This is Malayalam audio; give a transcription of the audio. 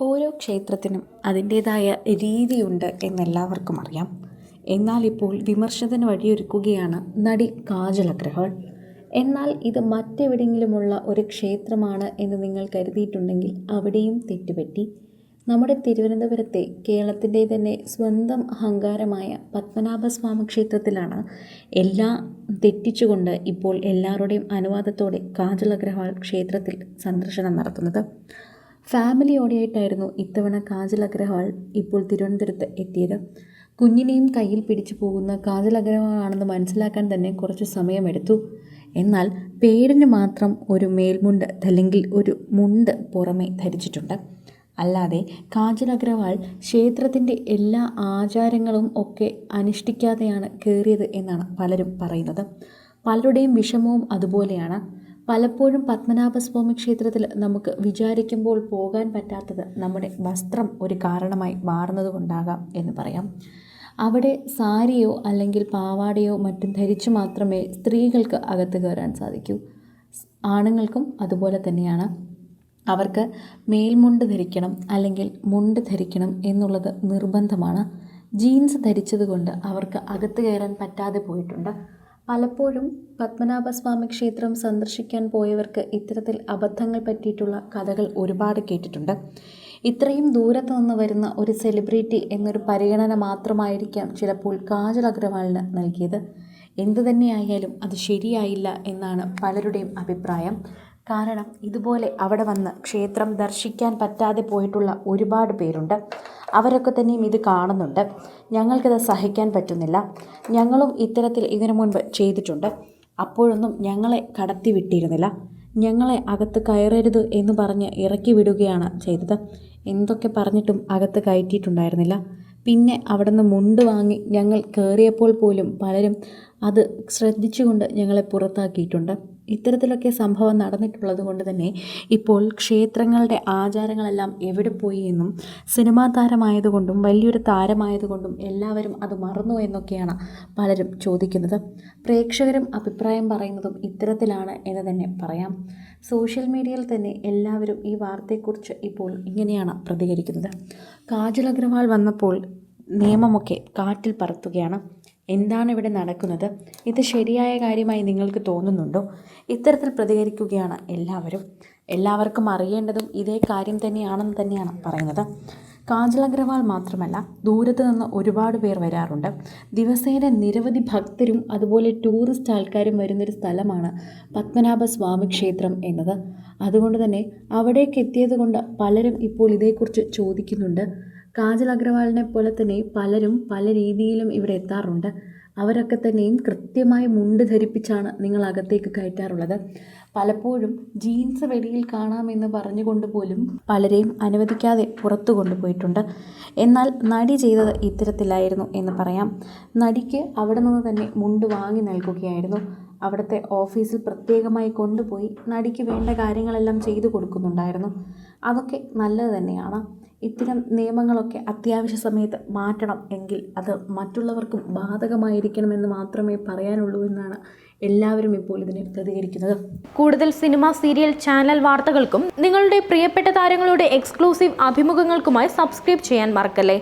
ഓരോ ക്ഷേത്രത്തിനും അതിന്റേതായ രീതിയുണ്ട് എന്നെല്ലാവർക്കും അറിയാം. എന്നാൽ ഇപ്പോൾ വിമർശനത്തിന് വഴിയൊരുക്കുകയാണ് നടി കാജൽ എന്നാൽ ഇത് മറ്റെവിടെയെങ്കിലുമുള്ള ഒരു ക്ഷേത്രമാണ് എന്ന് നിങ്ങൾ കരുതിയിട്ടുണ്ടെങ്കിൽ അവിടെയും തെറ്റുപറ്റി. നമ്മുടെ തിരുവനന്തപുരത്തെ കേരളത്തിന്റെ തന്നെ സ്വന്തം അഹങ്കാരമായ പത്മനാഭസ്വാമി ക്ഷേത്രത്തിലാണ് എല്ലാം തെറ്റിച്ചുകൊണ്ട് ഇപ്പോൾ എല്ലാവരുടെയും അനുവാദത്തോടെ കാജൽ അഗ്രഹാൾ ക്ഷേത്രത്തിൽ സന്ദർശനം നടത്തുന്നത്. ഫാമിലിയോടെയായിട്ടായിരുന്നു ഇത്തവണ കാജൽ അഗ്രഹാൾ ഇപ്പോൾ തിരുവനന്തപുരത്ത് എത്തിയത്. കുഞ്ഞിനെയും കയ്യിൽ പിടിച്ചു പോകുന്ന കാജൽ അഗ്രഹാളാണെന്ന് മനസ്സിലാക്കാൻ തന്നെ കുറച്ച് സമയമെടുത്തു. എന്നാൽ പേരിന് മാത്രം ഒരു മേൽമുണ്ട് അല്ലെങ്കിൽ ഒരു മുണ്ട് പുറമെ ധരിച്ചിട്ടുണ്ട്. അല്ലാതെ കാജൽ അഗ്രവാൾ ക്ഷേത്രത്തിന്റെ എല്ലാ ആചാരങ്ങളും ഒക്കെ അനുഷ്ഠിക്കാതെയാണ് കയറിയത് എന്നാണ് പലരും പറയുന്നത്. പലരുടെയും വിഷമവും അതുപോലെയാണ്. പലപ്പോഴും പത്മനാഭസ്വാമി ക്ഷേത്രത്തിൽ നമുക്ക് വിചാരിക്കുമ്പോൾ പോകാൻ പറ്റാത്തത് നമ്മുടെ വസ്ത്രം ഒരു കാരണമായി മാറുന്നത് കൊണ്ടാകാം എന്ന് പറയാം. അവിടെ സാരിയോ അല്ലെങ്കിൽ പാവാടയോ മറ്റും ധരിച്ചു മാത്രമേ സ്ത്രീകൾക്ക് അകത്ത് കയറാൻ സാധിക്കൂ. ആണുങ്ങൾക്കും അതുപോലെ തന്നെയാണ്. അവർക്ക് മേൽമുണ്ട് ധരിക്കണം അല്ലെങ്കിൽ മുണ്ട് ധരിക്കണം എന്നുള്ളത് നിർബന്ധമാണ്. ജീൻസ് ധരിച്ചതുകൊണ്ട് അവർക്ക് അകത്ത് കയറാൻ പറ്റാതെ പോയിട്ടുണ്ട്. പലപ്പോഴും പത്മനാഭസ്വാമി ക്ഷേത്രം സന്ദർശിക്കാൻ പോയവർക്ക് ഇത്തരത്തിൽ അബദ്ധങ്ങൾ പറ്റിയിട്ടുള്ള കഥകൾ ഒരുപാട് കേട്ടിട്ടുണ്ട്. ഇത്രയും ദൂരത്തു നിന്ന് വരുന്ന ഒരു സെലിബ്രിറ്റി എന്നൊരു പരിഗണന മാത്രമായിരിക്കാം ചിലപ്പോൾ കാജൽ അഗ്രവാളിന് നൽകിയത്. എന്തു തന്നെയായാലും അത് ശരിയായില്ല എന്നാണ് പലരുടെയും അഭിപ്രായം. കാരണം ഇതുപോലെ അവിടെ വന്ന് ക്ഷേത്രം ദർശിക്കാൻ പറ്റാതെ പോയിട്ടുള്ള ഒരുപാട് പേരുണ്ട്. അവരൊക്കെ തന്നെയും ഇത് കാണുന്നുണ്ട്. ഞങ്ങൾക്കിത് സഹിക്കാൻ പറ്റുന്നില്ല. ഞങ്ങളും ഇത്തരത്തിൽ ഇതിനു മുൻപ് ചെയ്തിട്ടുണ്ട്. അപ്പോഴൊന്നും ഞങ്ങളെ കടത്തി വിട്ടിരുന്നില്ല. ഞങ്ങളെ അകത്ത് കയറരുത് എന്ന് പറഞ്ഞ് ഇറക്കി വിടുകയാണ് ചെയ്തത്. എന്തൊക്കെ പറഞ്ഞിട്ടും അകത്ത് കയറ്റിയിട്ടുണ്ടായിരുന്നില്ല. പിന്നെ അവിടെ നിന്ന് മുണ്ട് വാങ്ങി ഞങ്ങൾ കയറിയപ്പോൾ പോലും പലരും അത് ശ്രദ്ധിച്ചുകൊണ്ട് ഞങ്ങളെ പുറത്താക്കിയിട്ടുണ്ട്. ഇത്തരത്തിലൊക്കെ സംഭവം നടന്നിട്ടുള്ളത് കൊണ്ട് തന്നെ ഇപ്പോൾ ക്ഷേത്രങ്ങളുടെ ആചാരങ്ങളെല്ലാം എവിടെ പോയി എന്നും സിനിമാ താരമായതുകൊണ്ടും വലിയൊരു താരമായതുകൊണ്ടും എല്ലാവരും അത് മറന്നു എന്നൊക്കെയാണ് പലരും ചോദിക്കുന്നത്. പ്രേക്ഷകരും അഭിപ്രായം പറയുന്നതും ഇത്തരത്തിലാണ് എന്ന് തന്നെ പറയാം. സോഷ്യൽ മീഡിയയിൽ തന്നെ എല്ലാവരും ഈ വാർത്തയെക്കുറിച്ച് ഇപ്പോൾ ഇങ്ങനെയാണ് പ്രതികരിക്കുന്നത്. കാജൽ അഗ്രവാൾ വന്നപ്പോൾ നിയമമൊക്കെ കാറ്റിൽ പറത്തുകയാണ്. എന്താണ് ഇവിടെ നടക്കുന്നത്? ഇത് ശരിയായ കാര്യമായി നിങ്ങൾക്ക് തോന്നുന്നുണ്ടോ? ഇത്തരത്തിൽ പ്രതികരിക്കുകയാണ് എല്ലാവരും. എല്ലാവർക്കും അറിയേണ്ടതും ഇതേ കാര്യം തന്നെയാണെന്ന് തന്നെയാണ് പറയുന്നത്. കാജൽ അഗ്രവാൾ മാത്രമല്ല ദൂരത്ത് നിന്ന് ഒരുപാട് പേർ വരാറുണ്ട്. ദിവസേന നിരവധി ഭക്തരും അതുപോലെ ടൂറിസ്റ്റ് ആൾക്കാരും വരുന്നൊരു സ്ഥലമാണ് പത്മനാഭ സ്വാമി ക്ഷേത്രം എന്നത്. അതുകൊണ്ട് തന്നെ അവിടേക്ക് എത്തിയത് കൊണ്ട് പലരും ഇപ്പോൾ ഇതേക്കുറിച്ച് ചോദിക്കുന്നുണ്ട്. കാജൽ അഗ്രവാളിനെ പോലെ തന്നെ പലരും പല രീതിയിലും ഇവിടെ എത്താറുണ്ട്. അവരൊക്കെ തന്നെയും കൃത്യമായി മുണ്ട് ധരിപ്പിച്ചാണ് നിങ്ങൾ അകത്തേക്ക് കയറ്റാറുള്ളത്. പലപ്പോഴും ജീൻസ് വെളിയിൽ കാണാമെന്ന് പറഞ്ഞുകൊണ്ട് പോലും പലരെയും അനുവദിക്കാതെ പുറത്തു കൊണ്ടുപോയിട്ടുണ്ട് എന്നാൽ നടി ചെയ്തത് ഇത്തരത്തിലായിരുന്നു എന്ന് പറയാം. നടിക്ക് അവിടെ നിന്ന് തന്നെ മുണ്ട് വാങ്ങി നൽകുകയായിരുന്നു. അവിടുത്തെ ഓഫീസിൽ പ്രത്യേകമായി കൊണ്ടുപോയി നടിക്ക് വേണ്ട കാര്യങ്ങളെല്ലാം ചെയ്തു കൊടുക്കുന്നുണ്ടായിരുന്നു. അതൊക്കെ നല്ലത് തന്നെയാണ്. ഇത്തരം നിയമങ്ങളൊക്കെ അത്യാവശ്യ സമയത്ത് മാറ്റണം എങ്കിൽ അത് മറ്റുള്ളവർക്കും ബാധകമായിരിക്കണമെന്ന് മാത്രമേ പറയാനുള്ളൂ എന്നാണ് എല്ലാവരും ഇപ്പോൾ ഇതിനെ പ്രതികരിക്കുന്നത്. കൂടുതൽ സിനിമ സീരിയൽ ചാനൽ വാർത്തകൾക്കും നിങ്ങളുടെ പ്രിയപ്പെട്ട താരങ്ങളുടെ എക്സ്ക്ലൂസീവ് അഭിമുഖങ്ങൾക്കുമായി സബ്സ്ക്രൈബ് ചെയ്യാൻ മറക്കല്ലേ?